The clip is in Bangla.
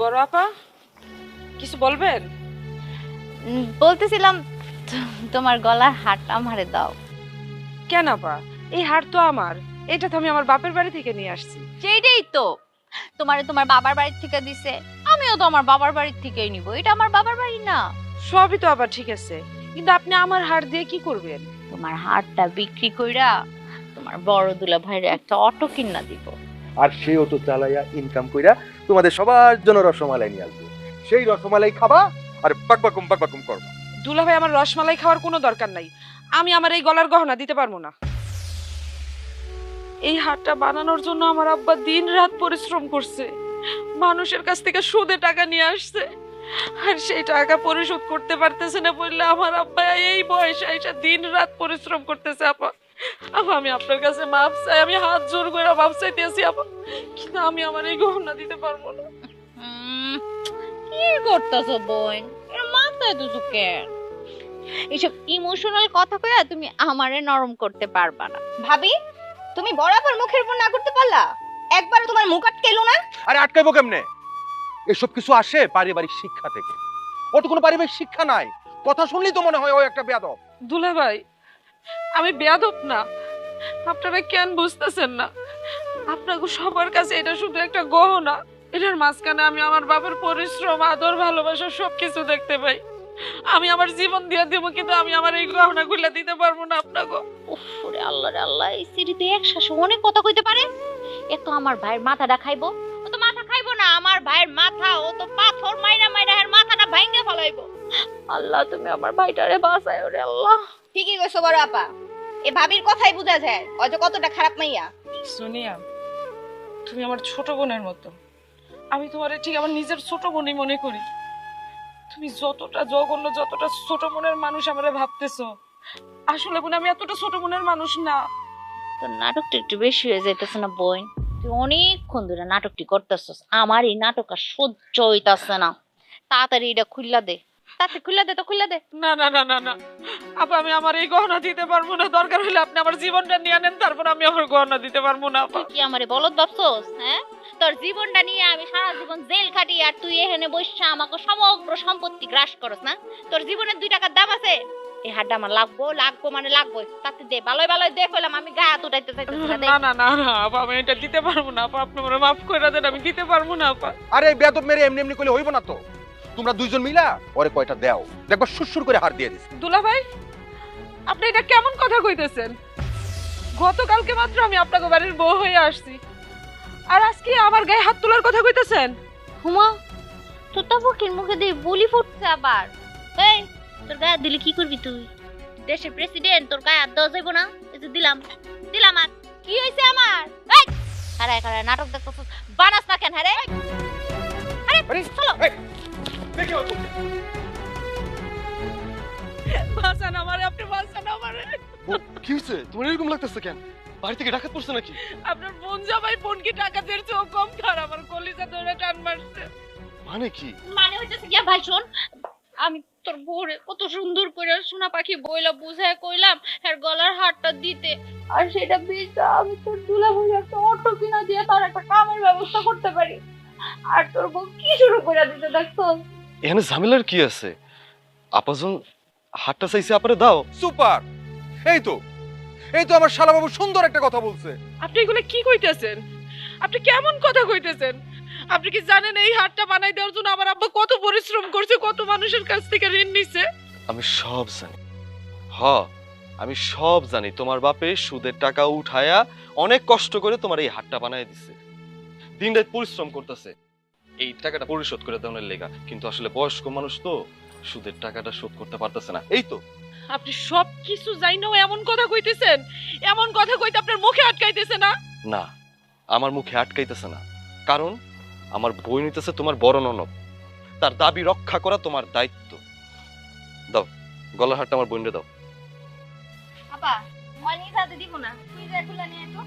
বড় আপা কিছু বলবেন? বলতেছিলাম তোমার গলার হারটা আমারে দাও। কেন আপা? এই হার তো আমার। এটা তো আমি আমার বাপের বাড়ি থেকে নিয়ে আসছি। সেইটাই তো। তোমারে তোমার বাবার বাড়ির থেকে দিছে আমিও তো আমার বাবার বাড়ির থেকেই নিব। এটা আমার বাবার বাড়ি না। সবই তো আবার ঠিক আছে। কিন্তু আপনি আমার হার দিয়ে কি করবেন? তোমার হারটা বিক্রি কইরা তোমার বড় দুলা ভাইরে একটা অটো কিনা দিব। আর সেই অটো চালাইয়া ইনকাম কইরা তোমাদের সবার জন্য রসমালাই নিয়ে আসবে। সেই রসমালাই খাবা আর পাকবাকুম পাকবাকুম করবা। দুলা ভাই, আমার রসমালাই খাওয়ার কোনো দরকার নাই। আমি আমার এই গলার গহনা দিতে পারব না। এই হারটা বানানোর জন্য আমার আব্বা দিন রাত পরিশ্রম করছে। মানুষের কাছ থেকে সুদে টাকা নিয়ে আসছে। আর সেই টাকা পরিশোধ করতে পারতেছে না বললে আমার আব্বা এই বয়সে এসে দিন রাত পরিশ্রম করতেছে আপা। আপা আমি আপনার কাছে মাপ চাই আমি হাত জোর করে মাপ চাইতেছি আপা। কিন্তু আমি আমার এই গহনা দিতে পারব না। কি করতেছো বোন? এর মাথায় কেন? ইমোশনাল কথা কইয়া তুমি আমারে নরম করতে পারবা না। ভাবি তুমি বরাবর মুখের উপর না করতে পারলা? একবার তোমার মুখ আটকেলো না? আরে আটকাইবো কেমনে? এসব কিছু আসে পারিবারিক শিক্ষা থেকে। ওর তো কোনো পারিবারিক শিক্ষা নাই। কথা শুনলেই তো মনে হয় ও একটা বেয়াদব। দুলা ভাই আমি বেয়াদব না। আপনারা কেন বুঝতেছেন না? আপনাকে সবার কাছে এটা শুধু একটা গহনা। এটার মাঝখানে আমি আমার বাবার পরিশ্রম আদর ভালোবাসা সবকিছু দেখতে পাই। আমি আমার জীবন দিয়ে দেবো কিন্তু আমি আমার এই গহনা গুলা দিতে পারব না আপনাকে। ওরে আল্লাহ রে আল্লাহ এই সিঁড়িতে এক শ্বাসে অনেক কথা কইতে পারে। এ তো আমার ভাইয়ের মাথাটা খাইবো। ও তো মাথা খাইবো না আমার ভাইয়ের মাথা ও তো পাথর মাইরা মাইরা এর মাথাটা ভাঙে ফলাইবো। আল্লাহ তুমি আমার ভাইটারে বাঁচায় ওরে আল্লাহ। ঠিকই কইছো বড় আপা। এ ভাবির কথাই বোঝা যায় অজ কতটা খারাপ মাইয়া। সোনিয়া তুমি আমার ছোট বোনের মতো। আমি তোমার ঠিক আমার নিজের ছোট বোনই মনে করি। তুমি যতটা জঘন্য যতটা ছোট মনের মানুষ আমারে ভাবতেছো আসলে বোন আমি এতটা ছোট মনের মানুষ না। তোর নাটকটা একটু বেশি হয়ে যাইতেছে না বোন? তুই অনেকক্ষণ ধরে নাটকটি করতেছস আমার এই নাটক আর সহ্য হইতাছে না। তাড়াতাড়ি এটা খুললা দে। তাড়াতাড়ি খুললা দে তো খুললা দে। না না না না না। আপা আমি আমার এই গহনা দিতে পারব না। দরকার হলে আপনি আমার জীবনটা নিয়ে নেন তারপর আমি আমার গহনা দিতে পারব না আপা। তুই কি আমারে বলদ ভাবছস হ্যাঁ? তোর জীবনটা নিয়ে আমি সারা জীবন জেল খাটি আর তুই এখানে বসে আমাকে সমগ্র সম্পত্তি গ্রাস করস না? তোর জীবনের দুই টাকার দাম আছে? এই হাড্ডা আমার লাগবো লাগবো মানে লাগবো। তাতে দে ভালোই ভালোই দে কইলাম আমি গায়ে হাত উঠাইতে চাইতেছি না, না না না আপা আমি এটা দিতে পারব না আপা। আপনি আমার মাফ করে দেন আমি দিতে পারব না আপা। আরে বেয়াদব মেরে এমনি এমনি করলে হইব না তো। তোমরা দুইজন মিলা ওরে কয়টা দাও। দেখবা সুরসুর করে হার দিয়ে দিস দুলা ভাই আপনি এটা কেমন কথা কইতেছেন? গতকালকে মাত্র আমি আপনাকে বাড়ির বউ হয়ে আসছি। আর আজকে আমার গায়ে হাত তোলার কথা কইতেছেন? হুমা তোর তো ফকির মুখে দিয়ে বুলি ফুটছে আবার। এই তোর গায়ে হাত দিলে কি করবি তুই? দেশের প্রেসিডেন্ট তোর গায়ে হাত দেওয়া যাইবো না? এই যে দিলাম দিলাম আর। কি হয়েছে আমার? এই! খারায় খারায় নাটক দেখতেছ বানাস না কেন হ্যাঁ রে? আরে চলো। দেখি। বাঁচান আমারে আপনি বাঁচান আমারে। কি হয়েছে? তোমার এরকম লাগতেছে কেন? বাড়ি থেকে ডাকাত পড়ছে নাকি? আপনার বোন জামাই বোন কি টাকা দিয়েছে ও কম খার আমার কলিজা ধরে টান মারছে। মানে কি? মানে হইতেছে কি ভাই শোন আমি তোর বউরে কত সুন্দর করে সোনা পাখি বইলা বুঝায় কইলাম আর গলার হারটা দিতে। আর সেটা বেচা আমি তোর দুলা ভাই একটা অটো কিনা দিয়ে তার একটা কামের ব্যবস্থা করতে পারি। আর তোর বউ কি শুরু করে দিতে দেখছ এখানে ঝামেলার কি আছে? আপাজন হাতটা চাইছে আপনারে দাও। সুপার! এই তো! এই তো আমার শালাবাবু সুন্দর একটা কথা বলছে। আপনি এগুলো কি কইতেছেন? আপনি কেমন কথা কইতেছেন? আপনি কি জানেন এই হারটা বানাই দেওয়ার জন্য আমার আব্বা কত পরিশ্রম করছে কত মানুষের কাছ থেকে ঋণ নিছে? আমি সব জানি। হ আমি সব জানি। তোমার বাপে সুদের টাকা উঠায়া অনেক কষ্ট করে তোমার এই হাতটা বানায় দিছে। দিন রাত পরিশ্রম করতেছে। এই টাকাটা পরিশোধ করে দেওয়ার লেগা। কিন্তু আসলে বয়স্ক মানুষ তো সুদের টাকাটা শোধ করতে পারতেছে না। এই তো। আপনি সব কিছু জাইনাও এমন কথা কইতেছেন। এমন কথা কইতে আপনার মুখে আটকাইতেছে না। না আমার মুখে আটকাইতেছে না। কারণ আমার বই নিতেছে তোমার বড় ননদ। তার দাবি রক্ষা করা তোমার দায়িত্ব। দাও গলার হারটা আমার বোনরে দাও। আপা মই নিজ হাতে দিব না। তুই যা খুলে নিয়ে তো